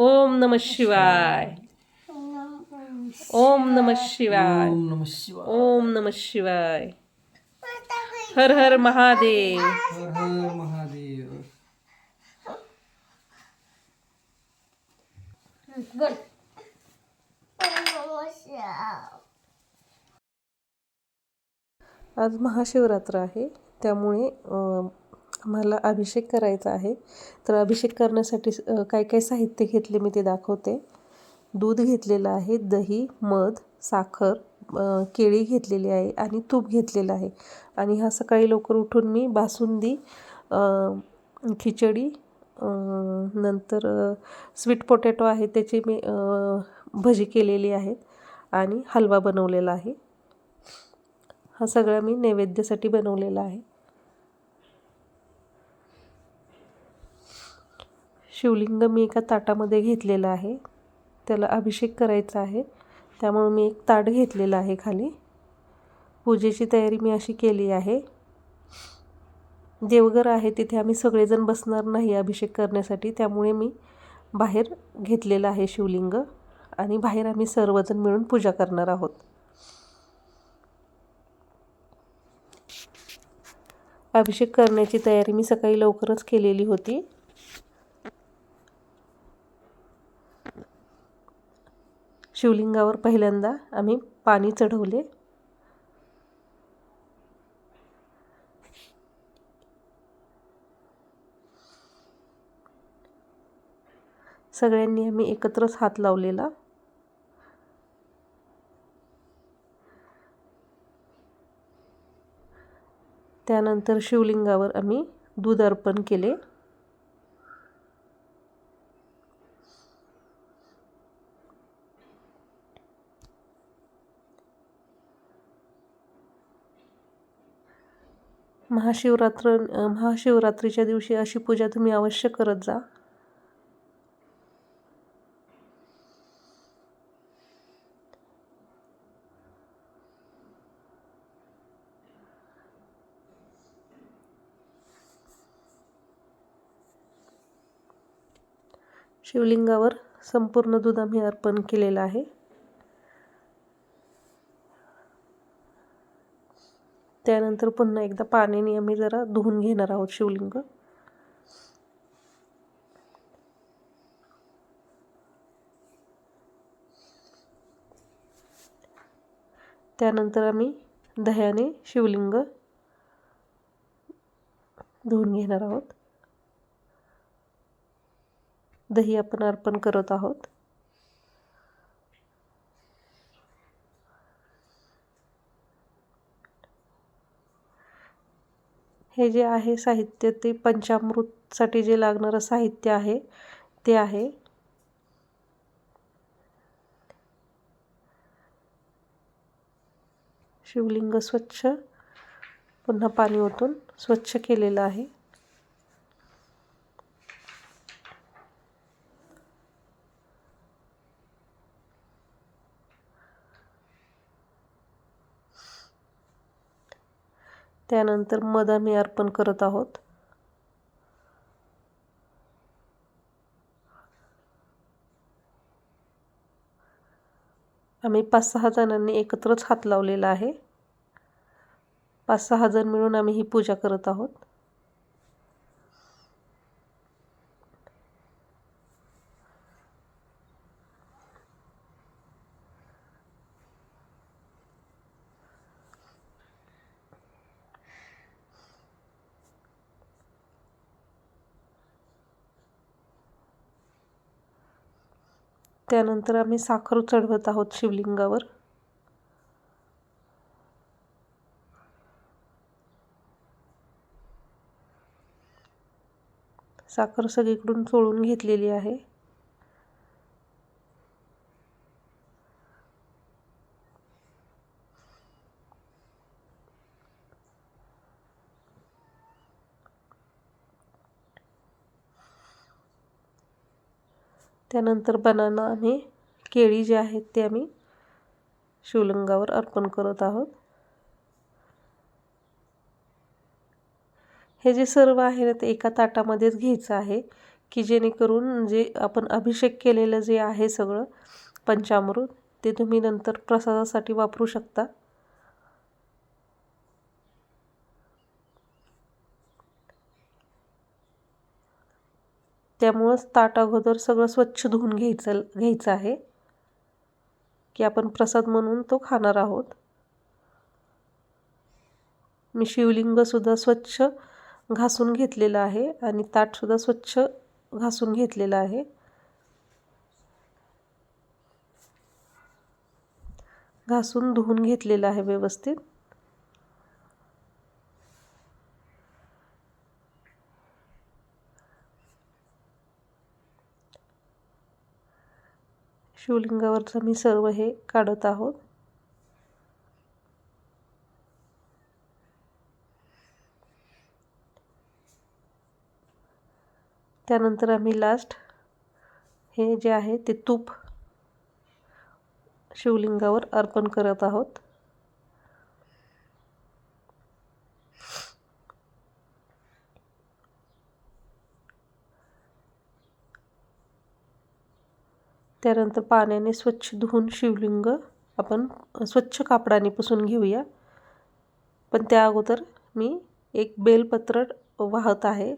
ओम नम शिवाय। ओम नम शिवाय। ओम नम शिवाय। ओम नम शिवाय। हर हर महादेव। हर हर महादेव। बोल आज महाशिवरात्र आहे त्यामुळे मला अभिषेक करायचा आहे. तर अभिषेक करण्यासाठी काय काय साहित्य घेतले मी ते दाखवते. दूध घेतलेलं आहे दही मध साखर केळी घेतलेली आहे आणि तूप घेतलेलं आहे. आणि हा सकाळी लवकर उठून मी बासुंदी खिचडी नंतर स्वीट पोटॅटो आहे त्याची मी भजी केलेली आहेत आणि हलवा बनवलेला आहे. हा सगळा मी नैवेद्यासाठी बनवलेला आहे. शिवलिंग मी एका ताटामध्ये घेतलेलं आहे. त्याला अभिषेक करायचा आहे. त्यामुळे मी एक ताट घेतलेलं आहे खाली. पूजेची तयारी मी अशी केली आहे. देवघर आहे तिथे आम्ही सगळेजण बसणार नाही अभिषेक करण्यासाठी. त्यामुळे मी बाहेर घेतलेलं आहे शिवलिंग आणि बाहेर आम्ही सर्वजण मिळून पूजा करणार आहोत. अभिषेक करण्याची तयारी मी सकाळी लवकरच केलेली होती. शिवलिंगावर पहिल्यांदा आम्ही पाणी चढवले. सगळ्यांनी आम्ही एकत्रच हात लावलेला. त्यानंतर शिवलिंगावर आम्ही दूध अर्पण केले. महाशिवरात्र महाशिवरात्रीच्या दिवशी अशी पूजा तुम्ही अवश्य करत जा. शिवलिंगावर संपूर्ण दूध आम्ही अर्पण केलेलं आहे. त्यानंतर पुन्हा एकदा पाण्याने आम्ही जरा धुवून घेणार आहोत शिवलिंग. त्यानंतर आम्ही दह्याने शिवलिंग धुवून घेणार आहोत. दही आपण अर्पण करत आहोत. हे जे आहे साहित्य ते पंचामृतसाठी जे लागणारं साहित्य आहे ते आहे. शिवलिंग स्वच्छ पुन्हा पाणी ओतून स्वच्छ केलेलं आहे. त्यानंतर मध आम्ही अर्पण करत आहोत. आम्ही पाच सहा जणांनी एकत्रच हात लावलेला आहे. पाच सहा जण मिळून आम्ही ही पूजा करत आहोत. त्यानंतर आम्ही साखर चढवत आहोत शिवलिंगावर. साखर सगळीकडून चोळून घेतलेली आहे. त्यानंतर बनाना आम्ही केळी जे आहेत ते आम्ही शिवलिंगावर अर्पण करत आहोत. हे जे सर्व आहे ना ते एका ताटामध्येच घ्यायचं आहे की जेणेकरून जे आपण अभिषेक केलेलं जे आहे सगळं पंचामृत ते तुम्ही नंतर प्रसादासाठी वापरू शकता. त्यामुळंच ताट अगोदर सगळं स्वच्छ धुवून घ्यायचं घ्यायचं आहे. की आपण प्रसाद म्हणून तो खाणार आहोत. मी शिवलिंगसुद्धा स्वच्छ घासून घेतलेलं आहे आणि ताटसुद्धा स्वच्छ घासून घेतलेलं आहे. घासून धुवून घेतलेलं आहे व्यवस्थित. शिवलिंगावरचं मी सर्व हे काढत आहोत. त्यानंतर आम्ही लास्ट हे जे आहे ते तूप शिवलिंगावर अर्पण करत आहोत. त्यानंतर पाण्याने स्वच्छ धुवून शिवलिंग आपण स्वच्छ कापडाने पुसून घेऊया. पण त्या अगोदर मी एक बेलपत्र वाहत आहे.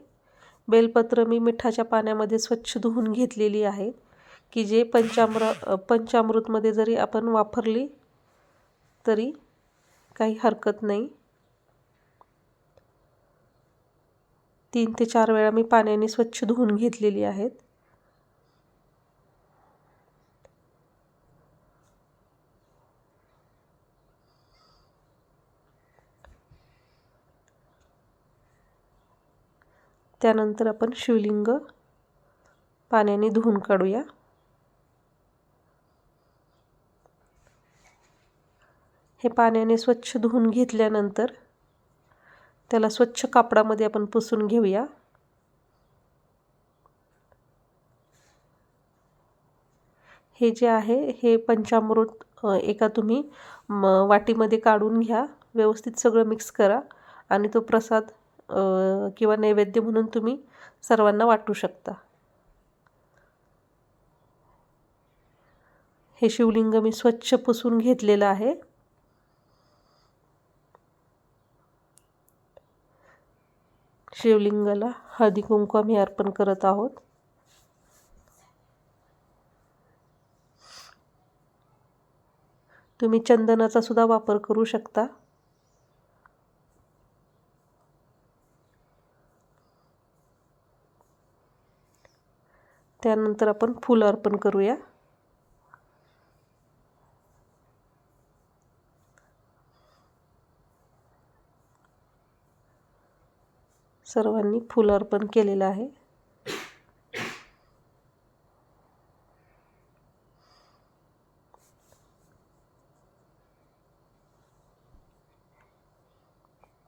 बेलपत्र मी मिठाच्या पाण्यामध्ये स्वच्छ धुवून घेतलेली आहे की जे पंचामृ पंचामृतमध्ये जरी आपण वापरली तरी काही हरकत नाही. तीन ते चार वेळा मी पाण्याने स्वच्छ धुवून घेतलेली आहेत. त्यानंतर आपण शिवलिंग पाण्याने धुवून काढूया. हे पाण्याने स्वच्छ धुवून घेतल्यानंतर त्याला स्वच्छ कापडामध्ये आपण पुसून घेऊया. हे जे आहे हे पंचामृत एका तुम्ही वाटीमध्ये काढून घ्या. व्यवस्थित सगळं मिक्स करा आणि तो प्रसाद किंवा नैवेद्य म्हणून तुम्ही सर्वांना वाटू शकता. हे शिवलिंग मी स्वच्छ पुसून घेतलेलं आहे. शिवलिंगाला हळदी कुंकू आम्ही अर्पण करत आहोत. तुम्ही चंदनाचा सुद्धा वापर करू शकता. त्यानंतर आपण फूल अर्पण करूया. सर्वांनी फुलं अर्पण केलेलं आहे.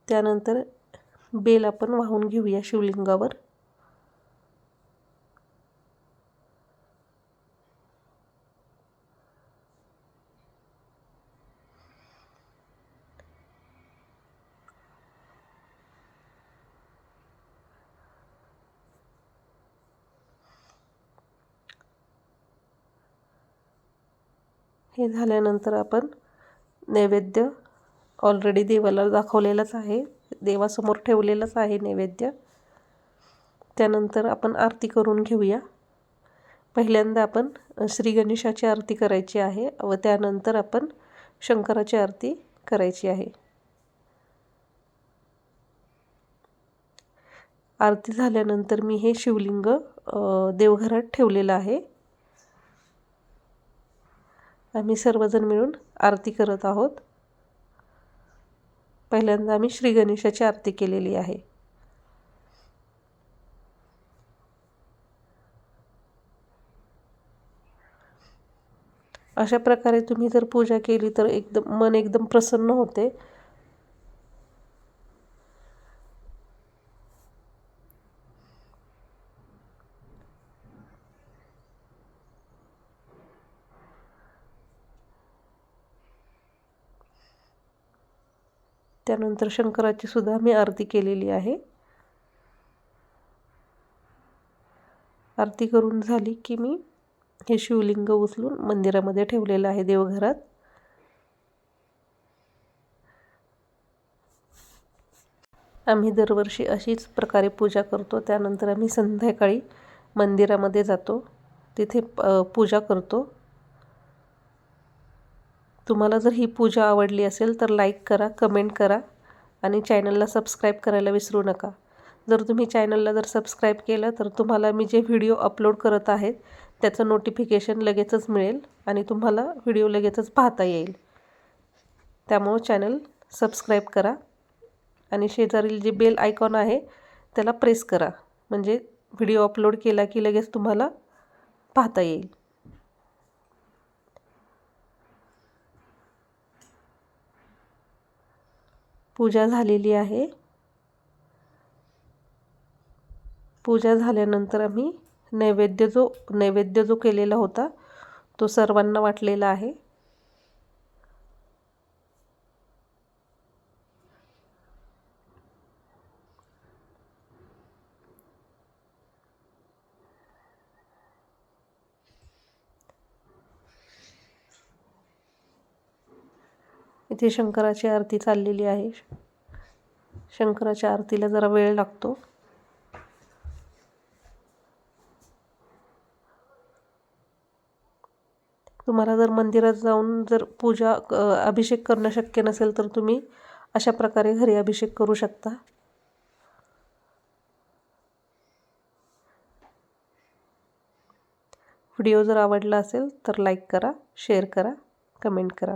त्यानंतर बेल आपण वाहून घेऊया शिवलिंगावर. हे झाल्यानंतर आपण नैवेद्य ऑलरेडी देवाला दाखवलेलंच आहे. देवासमोर ठेवलेलंच आहे नैवेद्य. त्यानंतर आपण आरती करून घेऊया. पहिल्यांदा आपण श्री गणेशाची आरती करायची आहे व त्यानंतर आपण शंकराची आरती करायची आहे. आरती झाल्यानंतर मी हे शिवलिंग देवघरात ठेवलेलं आहे. आम्ही सर्वजण मिळून आरती करत आहोत. पहिल्यांदा आम्ही श्री गणेशाची आरती केलेली आहे. अशा प्रकारे तुम्ही जर पूजा केली तर एकदम मन एकदम प्रसन्न होते. त्यानंतर शंकराची सुद्धा मी आरती केलेली आहे. आरती करून झाली की मी हे शिवलिंग उचलून मंदिरामध्ये ठेवलेलं आहे देवघरात. आम्ही दरवर्षी अशीच प्रकारे पूजा करतो. त्यानंतर आम्ही संध्याकाळी मंदिरामध्ये जातो. तिथे पूजा करतो. तुम्हाला जर ही पूजा आवडली असेल तर लाईक करा कमेंट करा आणि चॅनलला सबस्क्राईब करायला विसरू नका. जर तुम्ही चॅनलला जर सबस्क्राईब केलं तर तुम्हाला मी जे व्हिडिओ अपलोड करत आहे त्याचं नोटिफिकेशन लगेचच मिळेल आणि तुम्हाला व्हिडिओ लगेचच पाहता येईल. त्यामुळं चॅनल सबस्क्राईब करा आणि शेजारील जे बेल आयकॉन आहे त्याला प्रेस करा. म्हणजे व्हिडिओ अपलोड केला की लगेच तुम्हाला पाहता येईल. पूजा झालेली आहे. पूजा झाल्यानंतर आम्ही नैवेद्य जो नैवेद्य जो केलेला होता तो सर्वांना वाटलेला आहे. इथे शंकराची आरती चाललेली आहे. शंकराच्या आरतीला जरा वेळ लागतो. तुम्हाला जर मंदिरात जाऊन जर पूजा अभिषेक करणं शक्य नसेल तर तुम्ही अशा प्रकारे घरी अभिषेक करू शकता. व्हिडिओ जर आवडला असेल तर लाईक करा शेअर करा कमेंट करा.